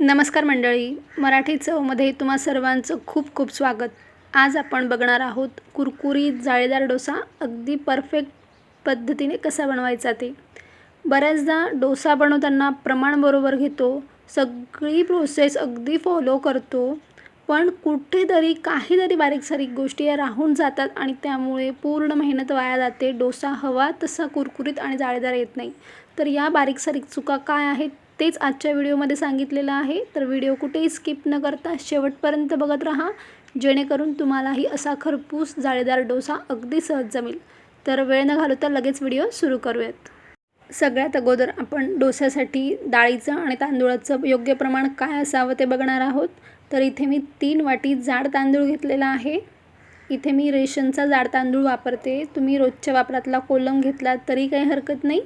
नमस्कार मंडळी मराठी चवमध्ये तुम्हा सर्वांचं खूप खूप स्वागत. आज आपण बघणार आहोत कुरकुरीत जाळीदार डोसा अगदी परफेक्ट पद्धतीने कसा बनवायचा ते. बऱ्याचदा डोसा बनवताना प्रमाण बरोबर घेतो सगळी प्रोसेस अगदी फॉलो करतो पण कुठेतरी काहीतरी बारीक सारीक गोष्टी या राहून जातात आणि त्यामुळे पूर्ण मेहनत वाया जाते. डोसा हवा तसा कुरकुरीत आणि जाळीदार येत नाही. तर या बारीक सारीक चुका काय आहेत तेच आजच्या व्हिडिओमध्ये सांगितलेलं आहे. तर व्हिडिओ कुठेही स्किप न करता शेवटपर्यंत बघत राहा. जेणेकरून तुम्हालाही असा खरपूस जाळीदार डोसा अगदी सहज जमेल. तर वेळ न घालवता लगेच व्हिडिओ सुरू करूयात. सगळ्यात अगोदर आपण डोस्यासाठी डाळीचं आणि तांदूळाचं योग्य प्रमाण काय असावं ते बघणार आहोत. तर इथे मी तीन वाटी जाड तांदूळ घेतलेला आहे. इथे मी रेशनचा जाड तांदूळ वापरते. तुम्ही रोजच्या वापरातला कोलम घेतला तरी काही हरकत नाही.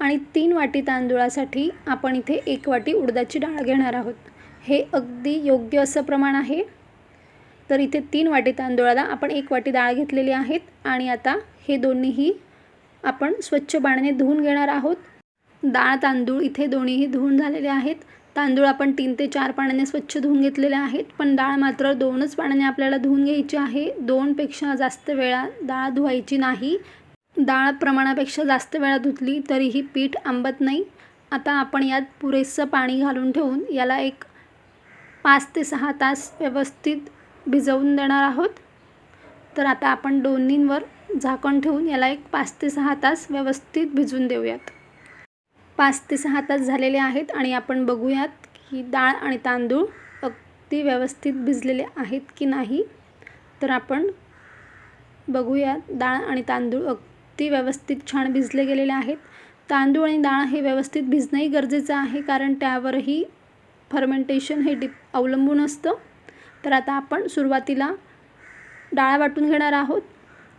आणि तीन वाटी तांदूळासाठी आपण इथे एक वाटी उडदाची डाळ घेणार आहोत. हे अगदी योग्य असं प्रमाण आहे. तर इथे तीन वाटी तांदूळाला आपण एक वाटी डाळ घेतलेली आहेत आणि आता हे दोन्हीही आपण स्वच्छ पाण्याने धुवून घेणार आहोत. डाळ तांदूळ इथे दोन्हीही धुवून झालेले आहेत. तांदूळ आपण तीन ते चार पाण्याने स्वच्छ धुवून घेतलेले आहेत पण डाळ मात्र दोनच पाण्याने आपल्याला धुवून घ्यायची आहे. दोनपेक्षा जास्त वेळा डाळ धुवायची नाही. डाळ प्रमाणापेक्षा जास्त वेळा धुतली तरीही पीठ आंबत नाही. आता आपण यात पुरेसं पाणी घालून ठेवून याला एक पाच ते सहा तास व्यवस्थित भिजवून देणार आहोत. तर आता आपण दोन्हींवर झाकण ठेवून याला एक पाच ते सहा तास व्यवस्थित भिजवून देऊयात. पाच ते सहा तास झालेले आहेत आणि आपण बघूयात की डाळ आणि तांदूळ अगदी व्यवस्थित भिजलेले आहेत की नाही. तर आपण बघूयात डाळ आणि तांदूळ ती व्यवस्थित छान भिजले गेलेले आहेत. तांदूळ आणि डाळ हे व्यवस्थित भिजणंही गरजेचं आहे कारण त्यावरही फर्मेंटेशन हे डिप अवलंबून असतं. तर आता आपण सुरुवातीला डाळ वाटून घेणार आहोत.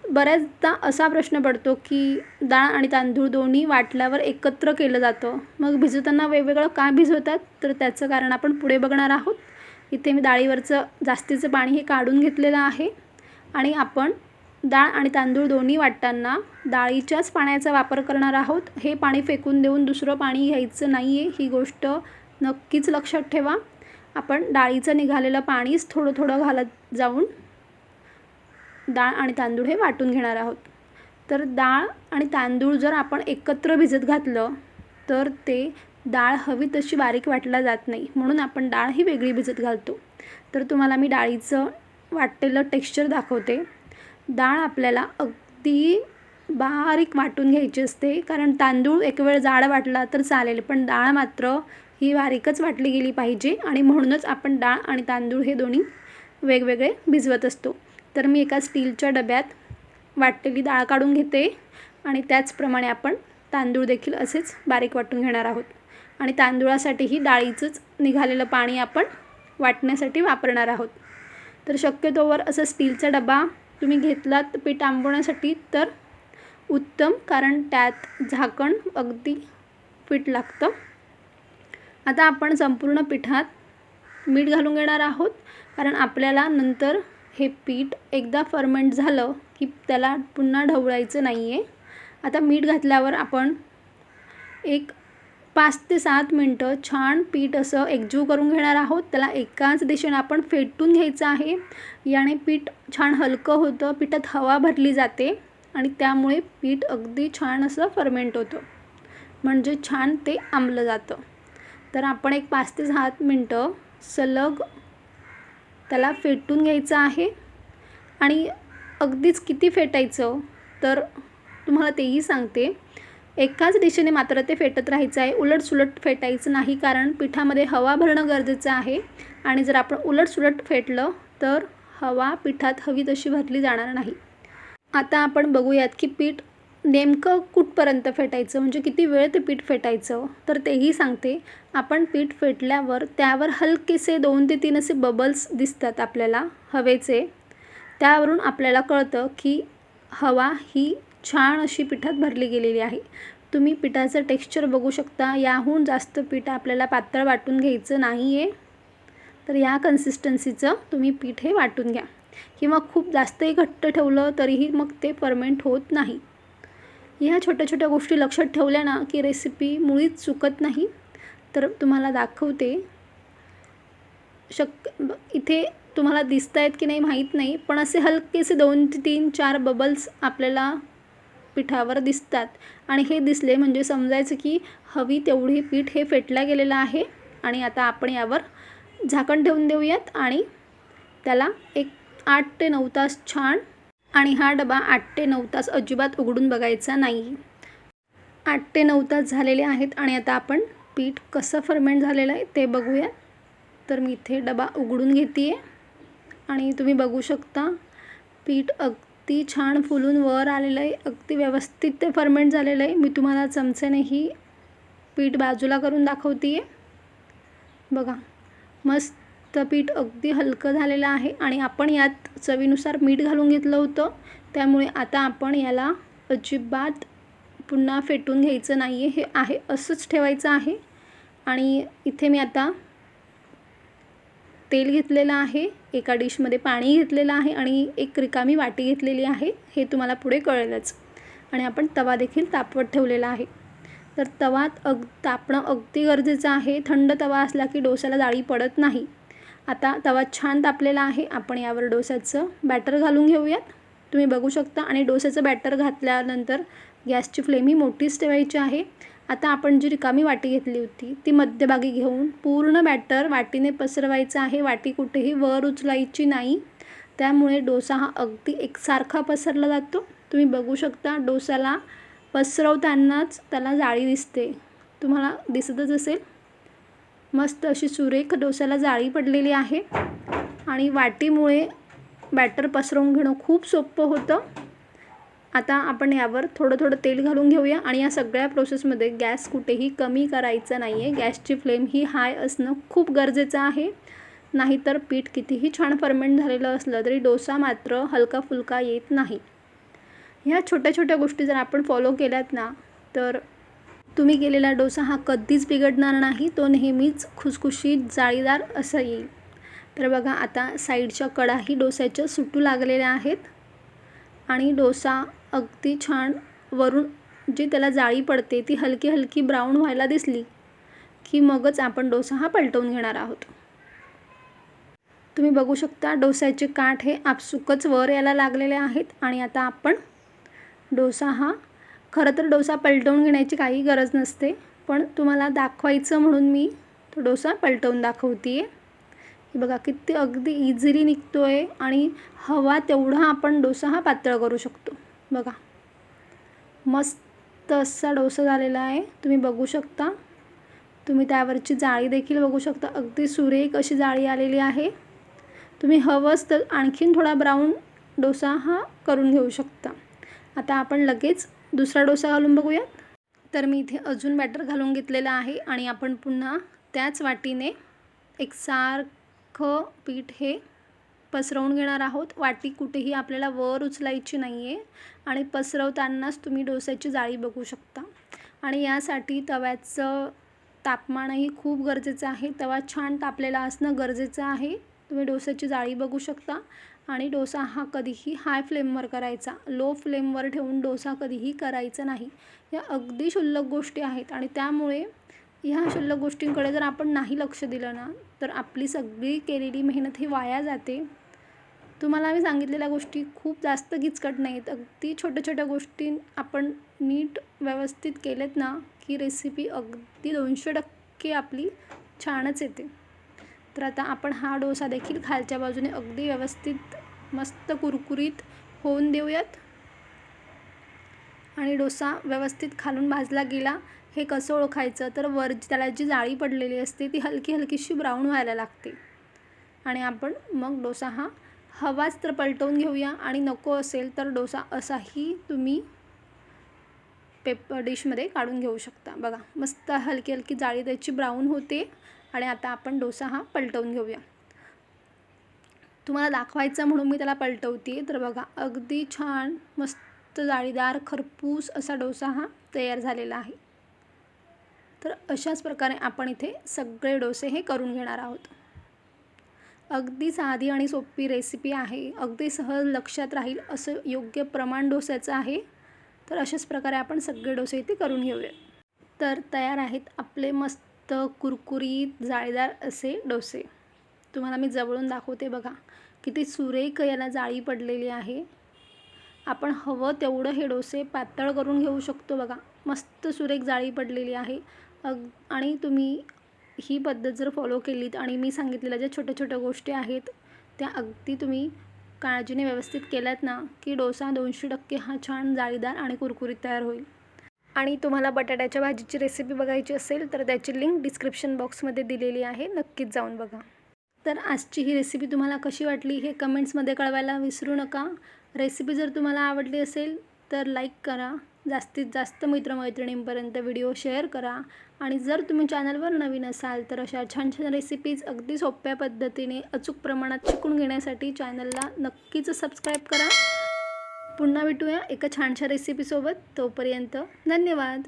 बऱ्याचदा असा प्रश्न पडतो की डाळ आणि तांदूळ दोन्ही वाटल्यावर एकत्र केलं जातं. मग भिजवताना वेगवेगळं का भिजवतात? तर त्याचं कारण आपण पुढे बघणार आहोत. इथे मी डाळीवरचं जास्तीचं पाणी हे काढून घेतलेलं आहे. आणि आपण डाळ आणि तांदूळ दोन्ही वाटताना डाळीच्याच पाण्याचा वापर करणार आहोत. हे पाणी फेकून देऊन दुसरं पाणी घ्यायचं नाही आहे ही गोष्ट नक्कीच लक्षात ठेवा. आपण डाळीचं निघालेलं पाणीच थोडं थोडं घालत जाऊन डाळ आणि तांदूळ हे वाटून घेणार आहोत. तर डाळ आणि तांदूळ जर आपण एकत्र भिजत घातलं तर ते डाळ हवी तशी बारीक वाटला जात नाही म्हणून आपण डाळ ही वेगळी भिजत घालतो. तर तुम्हाला मी डाळीचं वाटलेलं टेक्स्चर दाखवते. डाळ आपल्याला अगदी बारीक वाटून घ्यायची असते. कारण तांदूळ एक वेळ जाड वाटला तर चालेल पण डाळ मात्र ही बारीकच वाटली गेली पाहिजे आणि म्हणूनच आपण डाळ आणि तांदूळ हे दोन्ही वेगवेगळे भिजवत असतो. तर मी एका स्टीलच्या डब्यात वाटलेली डाळ काढून घेते आणि त्याचप्रमाणे आपण तांदूळ देखील असेच बारीक वाटून घेणार आहोत. आणि तांदूळासाठीही डाळीचंच निघालेलं पाणी आपण वाटण्यासाठी वापरणार आहोत. तर शक्यतोवर असं स्टीलचा डबा तुम्ही घेतलात पीठ आंबवण्यासाठी तर उत्तम कारण त्यात झाकण अगदी पीठ लागतं. आता आपण संपूर्ण पिठात मीठ घालून घेणार आहोत कारण आपल्याला नंतर हे पीठ एकदा फर्मेंट झालं की त्याला पुन्हा ढवळायचं नाही आहे आता मीठ घातल्यावर आपण एक पाच ते सात मिनटं छान पीठ असं एकजीव करून घेणार आहोत. त्याला एकाच दिशेने आपण फेटून घ्यायचं आहे. याने पीठ छान हलकं होतं पिठात हवा भरली जाते आणि त्यामुळे पीठ अगदी छान असं फर्मेंट होतं. म्हणजे छान ते आंबलं जातं. तर आपण एक पाच ते सात मिनटं सलग त्याला फेटून घ्यायचं आहे. आणि अगदीच किती फेटायचं तर तुम्हाला तेही सांगते. एकाच दिशेने मात्र ते फेटत राहायचं आहे. उलटसुलट फेटायचं नाही कारण पिठामध्ये हवा भरणं गरजेचं आहे. आणि जर आपण उलटसुलट फेटलं तर हवा पिठात हवी तशी भरली जाणार नाही. आता आपण बघूयात की पीठ नेमकं कुठपर्यंत फेटायचं? म्हणजे किती वेळ ते पीठ फेटायचं? तर तेही सांगते. आपण पीठ फेटल्यावर त्यावर हलकेसे दोन ते तीन असे बबल्स दिसतात आपल्याला हवेचे. त्यावरून आपल्याला कळतं की हवा ही छान अशी पिठात भरली गेलेली आहे. तुम्ही पिठाचं टेक्स्चर बघू शकता. याहून जास्त पीठ आपल्याला पातळ वाटून घ्यायचं नाही आहे तर या कन्सिस्टन्सीचं तुम्ही पीठ हे वाटून घ्या. किंवा खूप जास्तही घट्ट ठेवलं तरीही मग ते परमेंट होत नाही. ह्या छोट्या छोट्या गोष्टी लक्षात ठेवल्या ना की रेसिपी मुळीच चुकत नाही. तर तुम्हाला दाखवते. शक ब- इथे तुम्हाला दिसत आहेत की नाही माहीत नाही. पण असे हलकेसे दोन ते तीन चार बबल्स आपल्याला पिठावर दिसतात. आणि हे दिसले म्हणजे समजायचं की हवी तेवढी पीठ हे फेटलं गेलेलं आहे. आणि आता आपण यावर झाकण ठेवून देऊयात आणि त्याला एक आठ ते नऊ तास छान आणि हा डबा आठ ते नऊ तास अजिबात उघडून बघायचा नाही. आठ ते नऊ तास झालेले आहेत आणि आता आपण पीठ कसं फर्मेंट झालेलं आहे ते बघूया. तर मी इथे डबा उघडून घेते आहे आणि तुम्ही बघू शकता पीठ अग अगदी छान फुलून वर आलेलं आहे अगदी व्यवस्थित ते फर्मेंट झालेलं आहे. मी तुम्हाला चमच्यानेही पीठ बाजूला करून दाखवते आहे बघा मस्त पीठ अगदी हलकं झालेलं आहे आणि आपण यात चवीनुसार मीठ घालून घेतलं होतं. त्यामुळे आता आपण याला अजिबात पुन्हा फेटून घ्यायचं नाही आहे हे आहे असंच ठेवायचं आहे. आणि इथे मी आता तेल घेतलेलं आहे एका डिशमध्ये पाणी घेतलेलं आहे आणि एक रिकामी वाटी घेतलेली आहे हे तुम्हाला पुढे कळेलच. आणि आपण तवा देखील तापवत ठेवलेला आहे. तर तवात अग तापणं अगदी गरजेचं आहे. थंड तवा असला की डोस्याला जाळी पडत नाही. आता तवा छान तापलेला आहे. आपण यावर डोस्याचं बॅटर घालून घेऊयात. तुम्ही बघू शकता आणि डोस्याचं बॅटर घातल्यानंतर गॅसची फ्लेम ही मोठीच ठेवायची आहे. आता आपण जी रिकामी वाटी घेतली होती ती मध्यभागी घेऊन पूर्ण बॅटर वाटीने पसरवायचं आहे. वाटी कुठेही वर उचलायची नाही. त्यामुळे डोसा हा अगदी एकसारखा पसरला जातो. तुम्ही बघू शकता डोसाला पसरवतानाच त्याला जाळी दिसते. तुम्हाला दिसतच असेल. मस्त अशी सुरेख डोसाला जाळी पडलेली आहे. आणि वाटीमुळे बॅटर पसरवून घेणं खूप सोपं होतं. आता आपण यावर थोडं थोडं तेल घालून घेऊया आणि या सगळ्या प्रोसेसमध्ये गॅस कुठेही कमी करायचा नाही आहे गॅसची फ्लेम ही हाय असणं खूप गरजेचं आहे. नाहीतर पीठ कितीही छान फर्मेंट झालेलं असलं तरी डोसा मात्र हलका फुलका येत नाही. ह्या छोट्या छोट्या गोष्टी जर आपण फॉलो केल्यात ना तर तुम्ही केलेला डोसा हा कधीच बिघडणार नाही. तो नेहमीच खुसखुशीत जाळीदार असा येईल. तर बघा आता साईडच्या कडाही डोस्याच्या सुटू लागलेल्या आहेत. आणि डोसा अगदी छान. वरून जी त्याला जाळी पडते ती हलकी हलकी ब्राऊन व्हायला दिसली की मगच आपण डोसा हा पलटवून घेणार आहोत. तुम्ही बघू शकता डोस्याचे काठ हे आपसुकच वर यायला लागलेले आहेत आणि आता आपण डोसा हा खरं तर डोसा पलटवून घेण्याची काही गरज नसते पण तुम्हाला दाखवायचं म्हणून मी तो डोसा पलटवून दाखवते आहे हे बघा किती अगदी इझिली निघतो आहे आणि हवा तेवढा आपण डोसा हा पातळ करू शकतो. बघा. मस्त असा डोसा झालेला आहे. तुम्ही बघू शकता. तुम्ही त्यावरची जाळी देखील बघू शकता. अगदी सुरेख अशी जाळी आलेली आहे. तुम्ही हवंच तर आणखीन थोडा ब्राऊन डोसा हा करून घेऊ शकता. आता आपण लगेच दुसरा डोसा घालून बघूयात. तर मी इथे अजून बॅटर घालून घेतलेलं आहे आणि आपण पुन्हा त्याच वाटीने एकसारखं पीठ हे पसरवून घेणार आहोत. वाटी कुठेही आपल्याला वर उचलायची नाही आहे आणि पसरवतानाच तुम्ही डोस्याची जाळी बघू शकता. आणि यासाठी तव्याचं तापमानही खूप गरजेचं आहे. तवा छान तापलेला असणं गरजेचं आहे. तुम्ही डोस्याची जाळी बघू शकता. आणि डोसा हा कधीही हाय फ्लेमवर करायचा. लो फ्लेमवर ठेवून डोसा कधीही करायचा नाही. या अगदी शुल्लक गोष्टी आहेत. आणि त्यामुळे ह्या शुल्लक गोष्टींकडे जर आपण नाही लक्ष दिलं ना तर आपली सगळी केलेली मेहनत ही वाया जाते. तुम्हाला आम्ही सांगितलेल्या गोष्टी खूप जास्त किचकट नाहीत. अगदी छोट्या छोट्या गोष्टी आपण नीट व्यवस्थित केलेत ना की रेसिपी अगदी दोनशे टक्के आपली छानच येते. तर आता आपण हा डोसा देखील खालच्या बाजूने अगदी व्यवस्थित मस्त कुरकुरीत होऊन देऊयात. आणि डोसा व्यवस्थित खालून भाजला गेला हे कसं ओळखायचं? तर वर त्याला जी जाळी पडलेली असते ती हलकी हलकीशी ब्राऊन व्हायला लागते. आणि आपण मग डोसा हा हवाच तर पलटवून घेऊया आणि नको असेल तर डोसा असाही तुम्ही पेपर डिशमध्ये काढून घेऊ शकता. बघा मस्त हलकी हलकी जाळी त्याची ब्राऊन होते आणि आता आपण डोसा हा पलटवून घेऊया. तुम्हाला दाखवायचं म्हणून मी त्याला पलटवते. तर बघा अगदी छान मस्त जाळीदार खरपूस असा डोसा हा तयार झालेला आहे. तर अशाच प्रकारे आपण इथे सगळे डोसे हे करून घेणार आहोत. अगदी साधी आणि सोपी रेसिपी आहे. अगदी सहज लक्षात राहील असं योग्य प्रमाण डोस्याचं आहे. तर अशाच प्रकारे आपण सगळे डोसे इथे करून घेऊया. तर तयार आहेत आपले मस्त कुरकुरीत जाळीदार असे डोसे. तुम्हाला मी जवळून दाखवते बघा. किती सुरेख याला जाळी पडलेली आहे. आपण हवं तेवढं हे डोसे पातळ करून घेऊ शकतो बघा. मस्त सुरेख जाळी पडलेली आहे. अग आणि तुम्ही ही पद्धत जर फॉलो केलीत आणि मी सांगितलेल्या ज्या छोट्या छोट्या गोष्टी आहेत त्या अगदी तुम्ही काळजीने व्यवस्थित केल्यात ना की डोसा दोनशे टक्के हा छान जाळीदार आणि कुरकुरीत तयार होईल. आणि तुम्हाला बटाट्याच्या भाजीची रेसिपी बघायची असेल तर त्याची लिंक डिस्क्रिप्शन बॉक्समध्ये दिलेली आहे. नक्कीच जाऊन बघा. तर आजची ही रेसिपी तुम्हाला कशी वाटली हे कमेंट्समध्ये कळवायला विसरू नका. रेसिपी जर तुम्हाला आवडली असेल तर लाईक करा. जास्तीत जास्त मित्रमैत्रिणींपर्यंत व्हिडिओ शेअर करा. आणि जर तुम्ही चॅनलवर नवीन असाल तर अशा छान छान रेसिपीज अगदी सोप्या पद्धतीने अचूक प्रमाणात शिकून घेण्यासाठी चॅनलला नक्कीच सबस्क्राईब करा. पुन्हा भेटूया एका छानशा रेसिपीसोबत तोपर्यंत धन्यवाद.